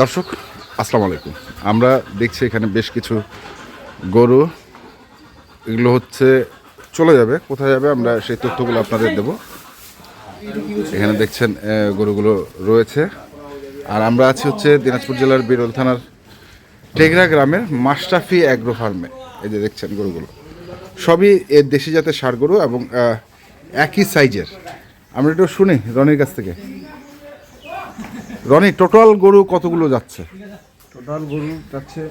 দর্শক, আসসালামু আলাইকুম। আমরা দেখছি এখানে বেশ কিছু গরু। এগুলো হচ্ছে, চলে যাবে, কোথায় যাবে, আমরা সেই তথ্যগুলো আপনাদের দেব। এখানে দেখছেন গরুগুলো রয়েছে। আর আমরা আছি হচ্ছে দিনাজপুর জেলার বিরল থানার টেগরা গ্রামের মাস্টাফি অ্যাগ্রো ফার্মে। এই যে দেখছেন গরুগুলো। সবই এর দেশি জাতের সার গরু এবং একই সাইজের। আমরা একটু শুনি রনির কাছ থেকে। রনি টোটাল গরু কতগুলো যাচ্ছে? টোটাল গরু যাচ্ছে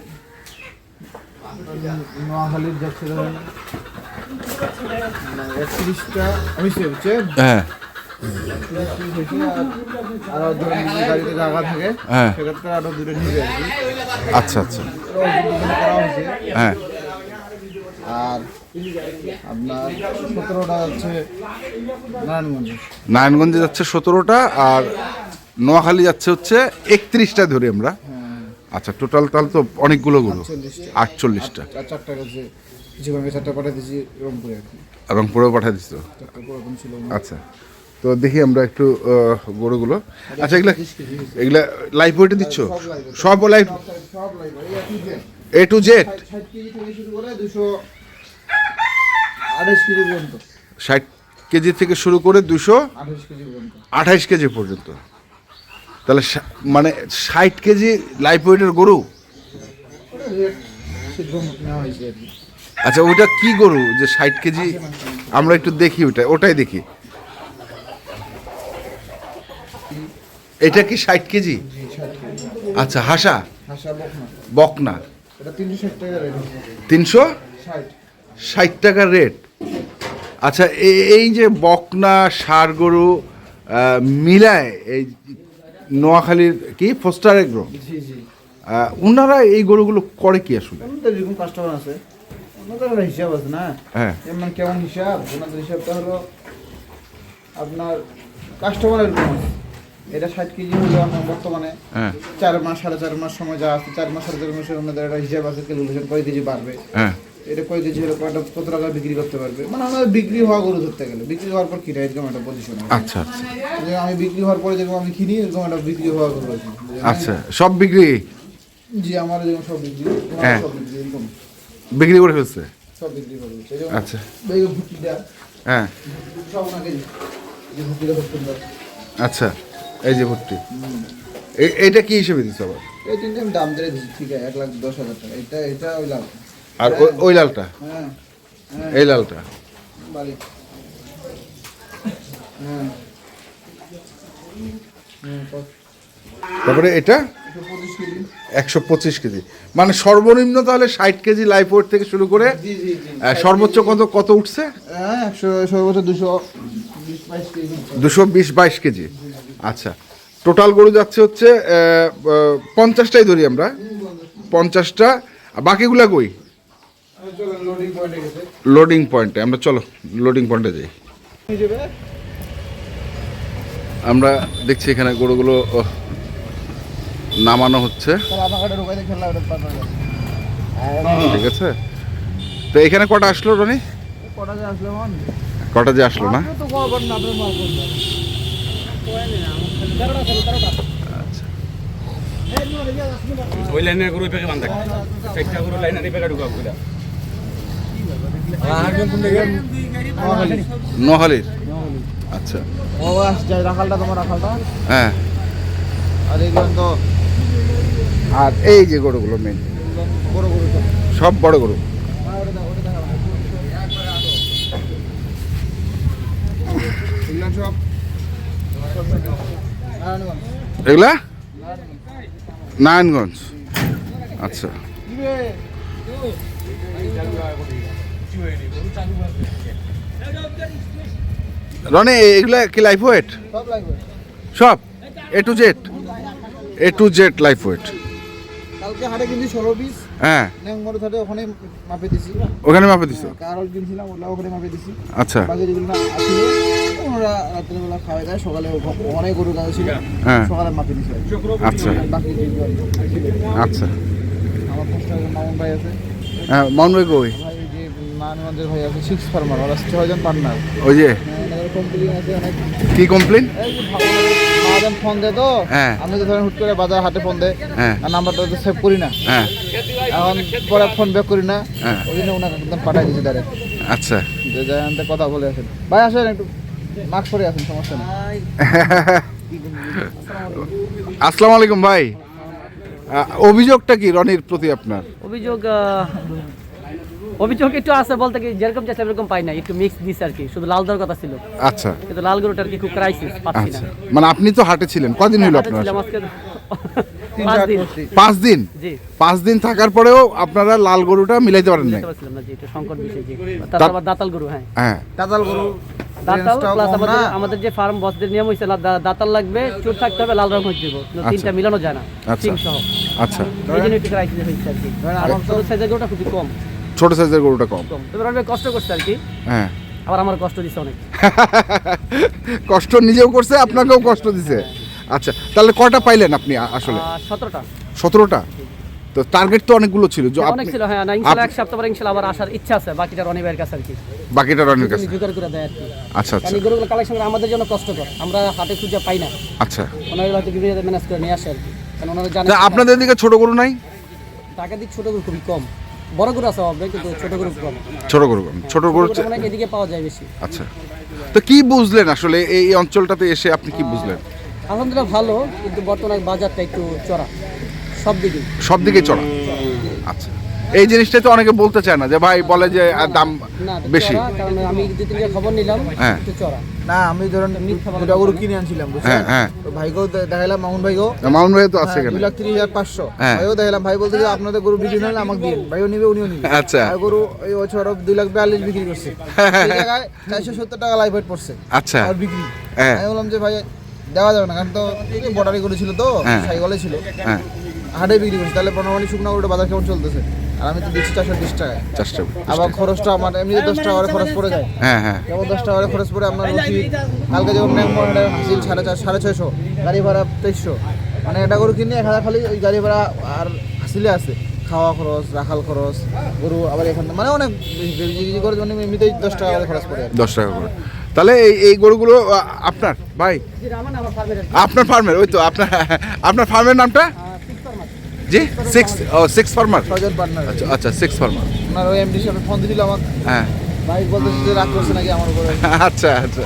নোয়াখালীর যাচ্ছে ধরেন একত্রিশটা আমি হ্যাঁ। হ্যাঁ। আচ্ছা আচ্ছা। হ্যাঁ। আর আপনার সতেরোটা যাচ্ছে নারায়ণগঞ্জ। নারায়ণগঞ্জে যাচ্ছে সতেরোটা আর নোয়াখালী যাচ্ছে হচ্ছে একত্রিশটা ধরে আমরা। আচ্ছা টোটাল তাহলে তো অনেকগুলো গরু আটচল্লিশটা। রংপুরেও পাঠিয়ে দিচ্ছ আচ্ছা তো দেখি আমরা একটু গরুগুলো। আচ্ছা এগুলা এগুলা লাইফ ওয়েটে দিচ্ছ? সব লাইফ এ টু জেড ষাট কেজি থেকে শুরু করে দুশো আঠাইশ কেজি পর্যন্ত। তাহলে মানে ষাট কেজি লাইফ ওয়েটের গরু? ওটা আচ্ছা ওইটা কি গরু যে ষাট কেজি? আমরা একটু দেখি ওটা, ওটাই দেখি। এটা কি ষাট কেজি? আচ্ছা হাসা? বকনা। তিনশো? ষাট টাকা রেট আচ্ছা এই যে বকনা, সার গরু মিলায় এই নোয়াখালীর কি? ফোস্টার এগ্রো জি জি। ওনারা এই গরুগুলো করে কি আসলে? ওনাদের যেরকম কাস্টমার আছে। ওনাদের হিসাব আছে না? হ্যাঁ। যেমন কেমন হিসাব ওনাদের হিসাবটা হলো আপনার কাস্টমার এরকম আছে এটা ষাট কেজি হলো আমার বর্তমানে। হ্যাঁ। চার মাস সাড়ে চার মাস সময় যা আছে চার মাস সাড়ে চার মাসের ওনাদের একটা হিসাব আছে ক্যালকুলেশন কয় কেজি বাড়বে। হ্যাঁ। এটা কয় কেজি হলে কয়টা কত টাকা বিক্রি করতে পারবে। মানে আমাদের বিক্রি হওয়া গরু ধরতে গেলে বিক্রি হওয়ার পর কিনা এরকম একটা পজিশন আচ্ছা আচ্ছা। যে আমি বিক্রি হওয়ার পরে যেরকম আমি কিনি এরকম একটা বিক্রি হওয়া গরু আচ্ছা সব বিক্রি? জি আমার যেরকম সব বিক্রি হ্যাঁ। সব বিক্রি বিক্রি করে ফেলছে? সব বিক্রি সেই জন্য আচ্ছা। বেগে ভুট্টিটা হ্যাঁ। সব ওনাকে খুব সুন্দর। আচ্ছা এই যে ভর্তি এ- এইটা কি হিসেবে দিচ্ছ আবার? এই তিনটে আমি দাম দিয়ে দিচ্ছি ঠিক আছে এক লাখ দশ হাজার টাকা। এটা এটা ওই লাখ আর ওই- লালটা? হ্যাঁ হ্যাঁ। এই লালটা? হ্যাঁ? তারপরে এটা? একশো পঁচিশ কেজি। মানে সর্বনিম্ন তাহলে ষাট কেজি লাইফ ওয়েট থেকে শুরু করে সর্বোচ্চ কত কত উঠছে? সর্বোচ্চ দুশো বিশ বাইশ কেজি দুশো বিশ বাইশ কেজি। আচ্ছা। টোটাল গরু যাচ্ছে হচ্ছে পঞ্চাশটাই ধরি আমরা। পঞ্চাশটা। বাকিগুলা কই চলেন লোডিং পয়েন্টে গেছে লোডিং পয়েন্টে আমরা চলো লোডিং পয়েন্টে যাই। আমরা দেখছি এখানে গরুগুলো নামানো হচ্ছে। ঠিক আছে? তো এখানে কটা আসলো, রনি? কটা যে আসলে না? ওই লাইনের গরু পেকে বান্ধা গরু পেকে ঢুকা বুঝলা? নোহালির আচ্ছা। ও আসছে রাখালটা তোমার রাখালটা হ্যাঁ। আর এইগুলো তো আর এই যে গরুগুলো মেন সব বড় গরু। এগুলো এগুলা? নারায়ণগঞ্জ। আচ্ছা। রনে এগুলো কি লাইফ ওয়েট সব A to Z A to Z life weight কালকে হাটে কিনছি ষোলো পিস হ্যাঁ। নেংমরে থাকে ওখানে মাপে দিছি। ওখানে মাপে দিছো? কারল কিনছিলাম ওগুলো ওখানে মাপে দিছি। আচ্ছা। বাকি যেগুলো না ওরা রাত্রে বেলা খাওয়া যায় সকালে অনেক গরু গাছ ছিল হ্যাঁ। সকালে মাপে দিছে। আচ্ছা। বাকি। আচ্ছা। আমার পোস্টার মামুন ভাই আছে। হ্যাঁ মন ভাই কই? ভাই ওই যে নারায়ণগঞ্জের ভাই আছে সিক্স ফার্মার ওরা ছয়জন পার্টনার ওই যে? কমপ্লেন আছে অনেক। কি কমপ্লেন এই যে ভালো মাল যখন ফোন দেয় তো। আমি তো ধরেন হুট করে বাজার হাটে ফোন দেয়। হ্যাঁ। আর নাম্বারটা তো সেভ করি না। হ্যাঁ। এখন পরে ফোন ব্যাক করি না। হ্যাঁ। ওই জন্য ওনাকে একদম পাঠাই দিয়েছি ডাইরেক্ট আচ্ছা। যে কথা বলে আসেন। ভাই আসেন একটু মাস্ক পরে আসেন সমস্যা নেই। আসসালামু আলাইকুম ভাই। অভিযোগটা কি রনির প্রতি আপনার? অভিযোগ অভিযোগ একটু আছে বলতে কি যেরকম চাইছিলাম এরকম পাই না একটু মিক্স দিছে আর কি শুধু লাল দেওয়ার কথা ছিল। আচ্ছা। কিন্তু লাল গরুটা আর কি খুব ক্রাইসিস পাচ্ছি না। আচ্ছা। মানে আপনি তো হাটে ছিলেন কদিন হলো আপনার? ছিলাম আজকে পাঁচ দিন। পাঁচ দিন। জি। পাঁচ দিন থাকার পরেও আপনারা লাল গরুটা মিলাইতে পারেন নাই? পারছিলাম না জি এটা সংকট বিষয় জি। তারপর আবার দাতাল গরু হ্যাঁ। হ্যাঁ। গরু দাতাল প্লাস আমাদের আমাদের যে ফার্ম বসদের নিয়ম হয়েছে দাতাল লাগবে চুট থাকতে হবে লাল রং হয়ে যাব তিনটা মিলানো যায় না আচ্ছা। আচ্ছা। এই জন্য একটু ক্রাইসিস হয়েছে আর কি। আর আমার সাইজের গরুটা খুবই কম। ছোট সাইজের গরুটা কম। অনেক কষ্ট করছে আর কি। হ্যাঁ। আবার আমার কষ্ট দিছে অনেক। কষ্ট নিজেও করছে আপনাকেও কষ্ট দিছে। আচ্ছা তাহলে কটা পাইলেন আপনি আসলে? সতেরোটা। সতেরোটা? তো টার্গেট তো অনেকগুলো ছিল। যে অনেক ছিল হ্যাঁ না ইনশাল্লাহ আপ- এক সপ্তাহ পরে ইনশাল্লাহ আবার আসার ইচ্ছা আছে বাকিটা রনিবের কাছে আর কি। বাকিটা রনির কাছে। জোগাড় করে দেয় আর কি। আচ্ছা আচ্ছা। গরুগুলো কালেকশন করে আমাদের জন্য কষ্টকর। আমরা হাটে খুঁজে পাই না। আচ্ছা। ওনারা হয়তো বিভিন্ন ম্যানেজ করে নিয়ে আসে আর কি। কারণ ওনারা জানে তা আপনাদের দিকে ছোট গরু নাই? টাকা দিক ছোট গরু খুবই কম। বড় গরু আছে হবে কিন্তু ছোট গরু কম। ছোট গরু কম। ছোট গরু মানে এদিকে পাওয়া যায় বেশি। আচ্ছা। তো কি বুঝলেন আসলে এই অঞ্চলটাতে এসে আপনি কি বুঝলেন? আলহামদুলিল্লাহ ভালো কিন্তু বর্তমানে বাজারটা একটু চড়া। সব দিকে। সব দিকে চড়া। আচ্ছা। এই জিনিসটাই তো অনেকে বলতে চায় না যে ভাই বলে যে দাম বেশি। কারণ আমি দু তিনটা খবর নিলাম হ্যাঁ। চড়া। না আমি ধরেন দুটা গরু কিনে আনছিলাম বুঝছেন? হ্যাঁ, হ্যাঁ। ভাইকেও দেখাইলাম মামুন ভাইকেও। মাউন্ট ভাই তো আছে হ্যাঁ, এখানে। লাখ তিরিশ হাজার পাঁচশো। হ্যাঁ। ভাইও দেখাইলাম ভাই বলতে যে আপনাদের গরু বিক্রি না হলে আমাকে দিন ভাইও নিবে উনিও নিবে। আচ্ছা। আর গরু এই বছর দুই লাখ বিয়াল্লিশ বিক্রি করছে। এই জায়গায় টাকা লাইভ ওয়েট পড়ছে। আচ্ছা। আর বিক্রি। হ্যাঁ। আমি বললাম যে ভাই দেওয়া যাবে না কারণ তো বর্ডারি গরু ছিল তো হ্যাঁ। ছিল। হাটে বিক্রি করছে তাহলে বর্ণমানি শুকনো গরুটা বাজার কেমন চলতেছে? আর আমি তো দিচ্ছি চারশো বিশ টাকায়। চেষ্টা করি। আবার খরচটা আমার এমনি দশ টাকা করে খরচ পড়ে যায়। হ্যাঁ হ্যাঁ। যেমন দশ টাকা করে খরচ পড়ে আপনার রসিদ কালকে যেমন হাসিল সাড়ে চার সাড়ে ছয়শো গাড়ি ভাড়া তেইশশো। মানে এটা গরু কিনে এক হাজার খালি ওই গাড়ি ভাড়া আর হাসিলে আছে। খাওয়া খরচ রাখাল খরচ গরু আবার এখান মানে অনেক করে মানে এমনিতেই দশ টাকা করে খরচ পড়ে। দশ টাকা করে। তাহলে এই এই গরুগুলো আপনার ভাই? আমার আমার ফার্মের আপনার ফার্মের ওই তো আপনার আপনার ফার্মের নামটা? জি সিক্স ও সিক্স ফার্মার পার্টনার আচ্ছা আচ্ছা সিক্স ফার্মার আপনার ওই এমডি সাহেব ফোন দিয়েছিল আমাকে। হ্যাঁ। বাইক বলতে যে রাগ করছে নাকি আমার উপরে। আচ্ছা আচ্ছা।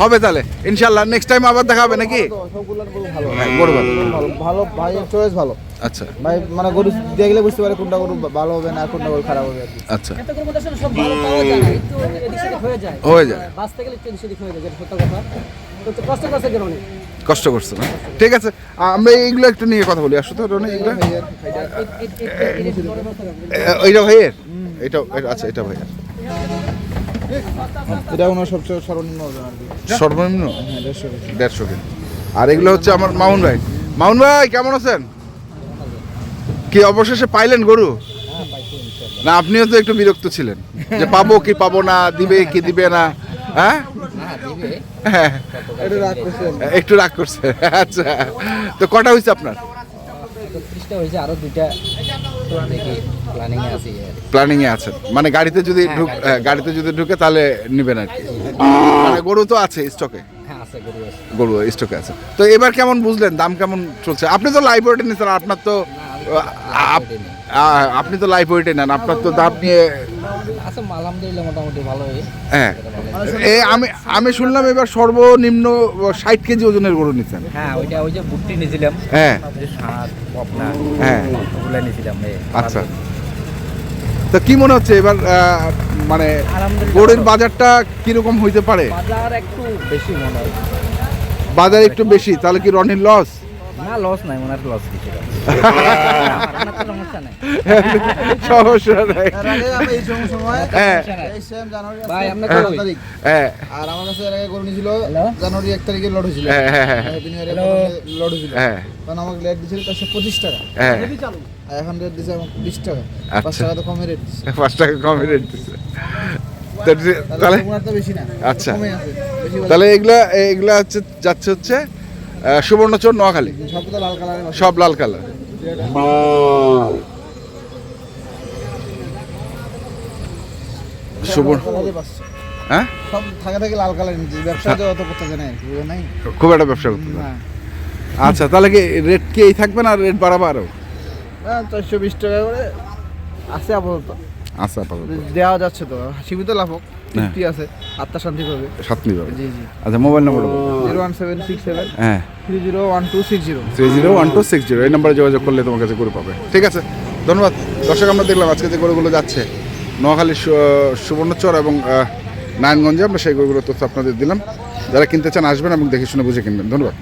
হবে তাহলে। ইনশাল্লাহ নেক্সট টাইম আবার দেখা হবে নাকি? সবগুলো ভালো। হ্যাঁ, গরু ভালো। ভালো ভালো ভাই চয়েস ভালো। আচ্ছা। ভাই মানে গরু দেখলে বুঝতে পারে কোনটা গরু ভালো হবে না কোনটা গরু খারাপ হবে আচ্ছা। এত গরুর মধ্যে সব ভালো পাওয়া যায় না একটু এদিক সেদিক হয়ে যায়। হয়ে যায়। বাঁচতে গেলে একটু এদিক সেদিক হয়ে যায় যেটা সত্য কথা। তো কষ্ট করছে গেল অনেক কষ্ট করছে না? ঠিক আছে আমরা এইগুলো একটু নিয়ে কথা বলি। আসো তো রনি এগুলো এইটা ভাইয়ের? এটা আচ্ছা এটা ভাইয়ের। এটা ওনার সবচেয়ে সর্বনিম্ন সর্বনিম্ন হ্যাঁ দেড়শো কেজি। আর এগুলো হচ্ছে আমার মামুন ভাই। মামুন ভাই কেমন আছেন? কি অবশেষে পাইলেন গরু? না আপনিও তো একটু বিরক্ত ছিলেন। যে পাবো কি পাবো না দিবে কি দিবে না হ্যাঁ? হ্যাঁ। একটু রাগ করছে। আচ্ছা। তো কটা হয়েছে আপনার? প্ল্যানিং এ আছেন মানে গাড়িতে যদি হ্যাঁ, গাড়িতে। যদি ঢুকে তাহলে নিবেন আর কি। মানে গরু তো আছে স্টকে হ্যাঁ গরু স্টকে আছে। তো এবার কেমন বুঝলেন দাম কেমন চলছে? আপনি তো লাইভ ওয়েটে নিচ্ছেন আপনার তো আপ- আপনি তো লাইভ ওয়েটে নেন আপনার তো দাম নিয়ে ভালোই হ্যাঁ। এ আমি আমি শুনলাম এবার সর্বনিম্ন ষাট কেজি ওজনের গরু নিচ্ছেন। হ্যাঁ ওইটা ওই যে বুটটি নিয়েছিলাম। হ্যাঁ। হ্যাঁ। নিয়েছিলাম আচ্ছা। তো কি মনে হচ্ছে এবার মানে গরুর বাজারটা কীরকম হইতে পারে? বাজার একটু বেশি মনে হয়। বাজার একটু বেশি তাহলে কি রনির লস না লস নাই মনে হয় লস কিছু সমস্যা নাই। সমস্যা নাই। এর আগে আমি এই সময় সময় হ্যাঁ। এই সেম জানুয়ারি ভাই, তারিখ। হ্যাঁ। আর আমার কাছে এর আগে গরু নিয়েছিল জানুয়ারি এক তারিখে লড হয়েছিল। হ্যাঁ, হ্যাঁ, হ্যাঁ। লড হয়েছিল। হ্যাঁ। তখন আমাকে লেট টাকা। হ্যাঁ। এখন রেট আমাকে বিশ টাকা। পাঁচ আচ্ছা। টাকা তো কমে রেট টাকা কমে রেট দিচ্ছে তাহলে আচ্ছা। তাহলে এগুলা এগুলা হচ্ছে যাচ্ছে হচ্ছে আহ, সুবর্ণচর নোয়াখালী। সব লাল কালারের সব লাল কালার কালারে। হ্যাঁ? লাল কালার অত করতে আর নাই? খুব একটা ব্যবসা করতে হ্যাঁ। আচ্ছা তাহলে কি রেট কি এই থাকবে না রেট বাড়াবো হ্যাঁ চারশো বিশ টাকা করে আছে আপাতত। আচ্ছা আপাতত। দেওয়া যাচ্ছে তো। সীমিত লাভ হোক হ্যাঁ। আছে। আত্মা শান্তি পাবে। শান্তি পাবে। জি জি। আচ্ছা mobile number zero one seven six seven হ্যাঁ। Three zero one two six zero. Three zero one two six zero এই নম্বরে যোগাযোগ করলে তোমার কাছে গরু পাবে। ঠিক আছে ধন্যবাদ। দর্শক আমরা দেখলাম আজকে যে গরুগুলো যাচ্ছে নোয়াখালী সুবর্ণচর এবং নারায়ণগঞ্জে আমরা সেই গরুগুলোর তথ্য আপনাদের দিলাম। যারা কিনতে চান আসবেন এবং দেখে শুনে বুঝে কিনবেন। ধন্যবাদ।